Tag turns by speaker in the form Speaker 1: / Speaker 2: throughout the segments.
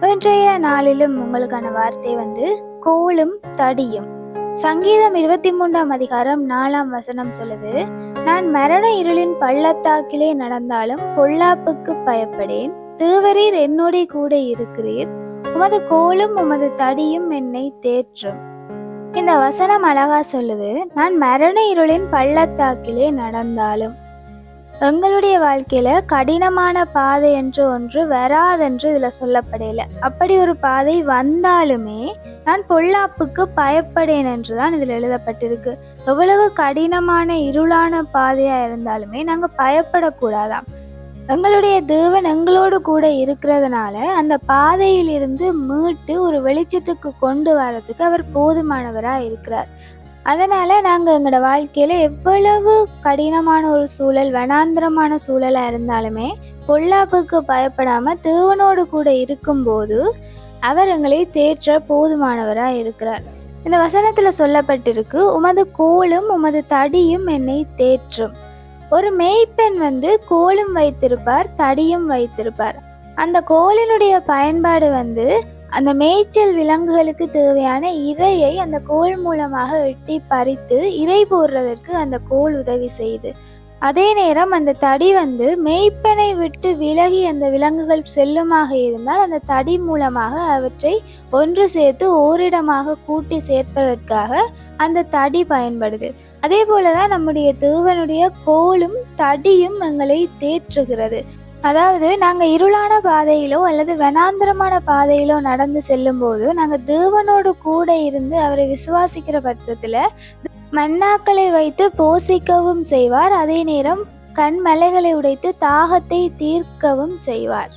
Speaker 1: இன்றைய நாளிலும் உங்களுக்கான வார்த்தை வந்து கோலும் தடியும். சங்கீதம் இருபத்தி மூன்றாம் அதிகாரம் நாலாம் வசனம் சொல்லுது நான் மரண இருளின் பள்ளத்தாக்கிலே நடந்தாலும் பொல்லாப்புக்கு பயப்படேன். தேவரீர் என்னோட கூட இருக்கிறீர். உமது கோலும் உமது தடியும் என்னை தேற்றும். இந்த வசனம் அழகா சொல்லுது நான் மரண இருளின் பள்ளத்தாக்கிலே நடந்தாலும் எங்களுடைய வாழ்க்கையில் கடினமான பாதை என்று ஒன்று வராதென்று இதில் சொல்லப்படையில அப்படி ஒரு பாதை வந்தாலுமே நான் பொல்லாப்புக்கு பயப்படேன் என்று தான் இதில் எழுதப்பட்டிருக்கு. எவ்வளவு கடினமான இருளான பாதையாக இருந்தாலுமே நாங்கள் பயப்படக்கூடாதாம். எங்களுடைய தேவன் எங்களோடு கூட இருக்கிறதுனால அந்த பாதையில் இருந்து மீட்டு ஒரு வெளிச்சத்துக்கு கொண்டு வரதுக்கு அவர் போதுமானவராக இருக்கிறார். அதனால் நாங்கள் எங்களோட வாழ்க்கையில் எவ்வளவு கடினமான ஒரு சூழல் வனாந்திரமான சூழலாக இருந்தாலுமே பொல்லாப்புக்கு பயப்படாமல் தேவனோடு கூட இருக்கும்போது அவர் எங்களை தேற்ற போதுமானவராக இருக்கிறார். இந்த வசனத்தில் சொல்லப்பட்டிருக்கு உமது கோலும் உமது தடியும் என்னை தேற்றும். ஒரு மேய்ப்பெண் வந்து கோலும் வைத்திருப்பார் தடியும் வைத்திருப்பார். அந்த கோலினுடைய பயன்பாடு வந்து அந்த மேய்ச்சல் விலங்குகளுக்கு தேவையான இரையை அந்த கோல் மூலமாக வெட்டி பறித்து இறை போடுறதற்கு அந்த கோல் உதவி செய்யுது அதே நேரம் அந்த தடி வந்து மெய்ப்பனை விட்டு விலகி அந்த விலங்குகள் செல்லுமாக இருந்தால் அந்த தடி மூலமாக அவற்றை ஒன்று சேர்த்து ஓரிடமாக கூட்டி சேர்ப்பதற்காக அந்த தடி பயன்படுது. அதே போலதான் நம்முடைய தேவனுடைய கோலும் தடியும் எங்களை தேற்றுகிறது. அதாவது நாங்கள் இருளான பாதையிலோ அல்லது வனாந்திரமான பாதையிலோ நடந்து செல்லும்போது நாங்கள் தேவனோடு கூட இருந்து அவரை விசுவாசிக்கிற பட்சத்தில் மன்னாக்களை வைத்து போசிக்கவும் செய்வார். அதே நேரம் கண்மலைகளை உடைத்து தாகத்தை தீர்க்கவும் செய்வார்.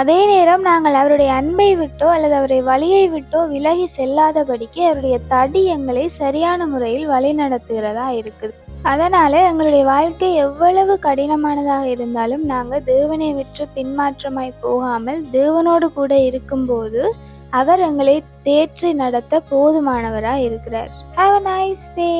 Speaker 1: அதே நேரம் நாங்கள் அவருடைய அன்பை விட்டோ அல்லது அவருடைய வழியை விட்டோ விலகி செல்லாதபடிக்கு அவருடைய தடி எங்களை சரியான முறையில் வழிநடத்துகிறதா இருக்குது. அதனால எங்களுடைய வாழ்க்கை எவ்வளவு கடினமானதாக இருந்தாலும் நாங்கள் தேவனை விற்று பின்மாற்றமாய் போகாமல் தேவனோடு கூட இருக்கும்போது அவர் எங்களை தேற்றி நடத்த போதுமானவராக இருக்கிறார். Have a nice day